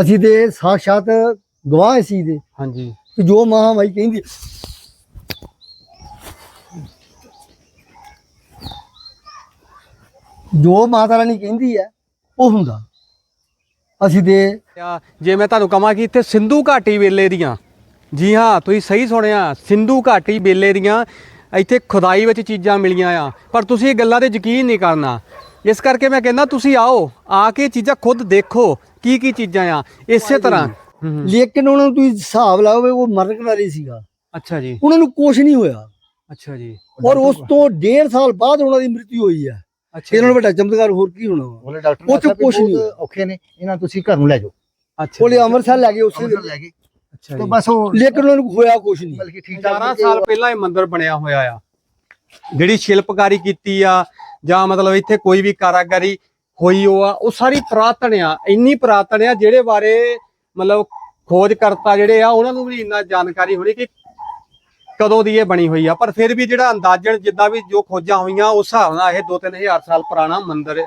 ਅਸੀਂ ਤੇ ਸਾਖਸ਼ਾਤ ਗਵਾਹ ਸੀ ਦੇ ਹਾਂਜੀ। ਕਿ ਜੋ ਮਹਾਮਾਈ ਕਹਿੰਦੀ ਜੋ ਮਾਤਾ ਰਾਣੀ ਕਹਿੰਦੀ ਹੈ ਉਹ ਹੁੰਦਾ। ਅਸੀਂ ਤੇ ਆ, ਜੇ ਮੈਂ ਤੁਹਾਨੂੰ ਕਹਾਂ ਕਿ ਇੱਥੇ ਸਿੰਧੂ ਘਾਟੀ ਵੇਲੇ ਦੀਆਂ ਜੀ ਹਾਂ ਤੁਸੀਂ ਸਹੀ ਸੁਣਿਆ। ਸਿੰਧੂ ਘਾਟੀ ਵੇਲੇ ਦੀਆਂ ਇੱਥੇ ਖੁਦਾਈ ਵਿੱਚ ਚੀਜ਼ਾਂ ਮਿਲੀਆਂ ਆ। ਪਰ ਤੁਸੀਂ ਇਹ ਗੱਲਾਂ ਤੇ ਯਕੀਨ ਨਹੀਂ ਕਰਨਾ। ਇਸ ਕਰਕੇ ਮੈਂ ਕਹਿੰਦਾ ਤੁਸੀਂ ਆਓ ਆ ਕੇ ਚੀਜ਼ਾਂ ਖੁਦ ਦੇਖੋ ਕੀ ਕੀ ਚੀਜ਼ਾਂ ਆ ਇਸੇ ਤਰ੍ਹਾਂ। ਲੇਕਿਨ ਉਹਨਾਂ ਨੂੰ ਤੁਸੀਂ ਹਿਸਾਬ ਲਾਓ ਵੀ ਉਹ ਮਰਨ ਕਰਾਰੀ ਸੀਗਾ। ਅੱਛਾ ਜੀ। ਉਹਨਾਂ ਨੂੰ ਕੁਝ ਨਹੀਂ ਹੋਇਆ। ਅੱਛਾ ਜੀ। ਔਰ ਉਸ ਤੋਂ ਡੇਢ ਸਾਲ ਬਾਅਦ ਉਹਨਾਂ ਦੀ ਮ੍ਰਿਤੂ ਹੋਈ ਹੈ। ਅੱਛਾ ਇਹਨਾਂ ਨੂੰ ਵੱਡਾ ਚਮਤਕਾਰ ਹੋਰ ਕੀ ਹੋਣਾ ਡਾਕਟਰ ਉਹ ਵੀ ਕੁਛ ਨਹੀਂ ਔਖੇ ਨੇ ਇਹਨਾਂ ਤੁਸੀਂ ਘਰ ਨੂੰ ਲੈ ਜਾਓ। ਅੱਛਾ ਉਹਲੇ ਅੰਮ੍ਰਿਤਸਰ ਲੈ ਗਏ ਉਸੇ ਅੰਮ੍ਰਿਤਸਰ ਲੈ ਗਏ। ਅੱਛਾ ਤੇ ਬਸ ਉਹ ਲੇਕਿਨ ਉਹਨਾਂ ਨੂੰ ਹੋਇਆ ਕੁਝ ਨਹੀਂ। ਬਲਕਿ ਠੀਕ ਠਾਕ 11 ਸਾਲ ਪਹਿਲਾਂ ਇਹ ਮੰਦਿਰ ਬਣਿਆ ਹੋਇਆ ਆ। ਜਿਹੜੀ ਸ਼ਿਲਪਕਾਰੀ ਕੀਤੀ ਆ, ਜਾਂ ਮਤਲਬ ਇੱਥੇ ਕੋਈ ਵੀ ਕਾਰਾਗਰੀ ਹੋਈ ਉਹ ਆ, ਉਹ ਸਾਰੀ ਪੁਰਾਤਨ ਆ, ਇੰਨੀ ਪੁਰਾਤਨ ਆ ਜਿਹੜੇ ਬਾਰੇ ਮਤਲਬ ਖੋਜਕਰਤਾ ਜਿਹੜੇ ਆ, ਉਹਨਾਂ ਨੂੰ ਵੀ ਇੰਨਾ ਜਾਣਕਾਰੀ ਹੋਣੀ ਕਿ ਕਦੋਂ ਦੀ ਇਹ ਬਣੀ ਹੋਈ ਆ। ਪਰ ਫਿਰ ਵੀ ਜਿਹੜਾ ਅੰਦਾਜ਼ਨ ਜਿੱਦਾਂ ਵੀ ਜੋ ਖੋਜਾਂ ਹੋਈਆਂ, ਉਸ ਹਿਸਾਬ ਨਾਲ ਇਹ 2-3000 ਸਾਲ ਪੁਰਾਣਾ ਮੰਦਿਰ